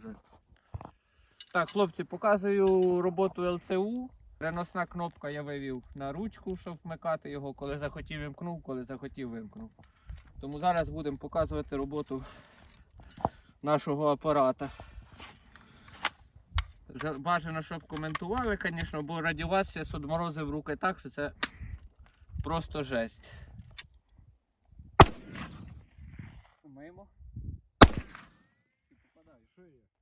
продовжуємо. Так, хлопці, показую роботу ЛЦУ. Переносна кнопка я вивів на ручку, щоб вмикати його, коли захотів вимкнув, коли захотів вимкнув. Тому зараз будемо показувати роботу нашого апарата. Бажано, щоб коментували, звісно, бо раді вас я судморозив руки так, що це просто жесть. Мимо. Попадає? Шиє.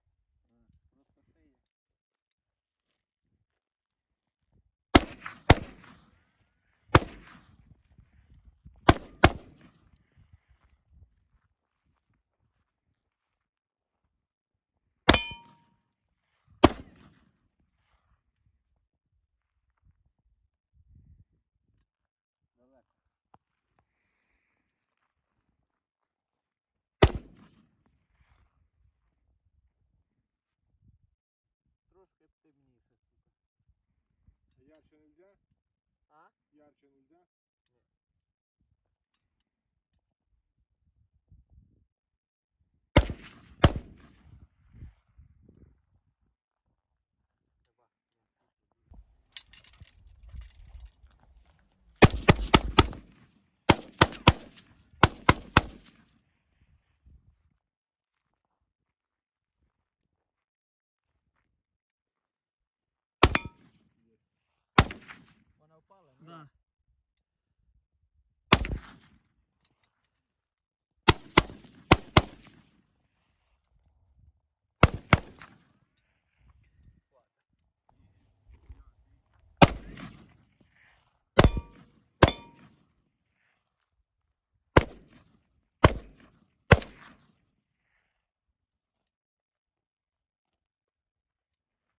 Темніше, сука. Ярче нельзя? А? Ярче нельзя?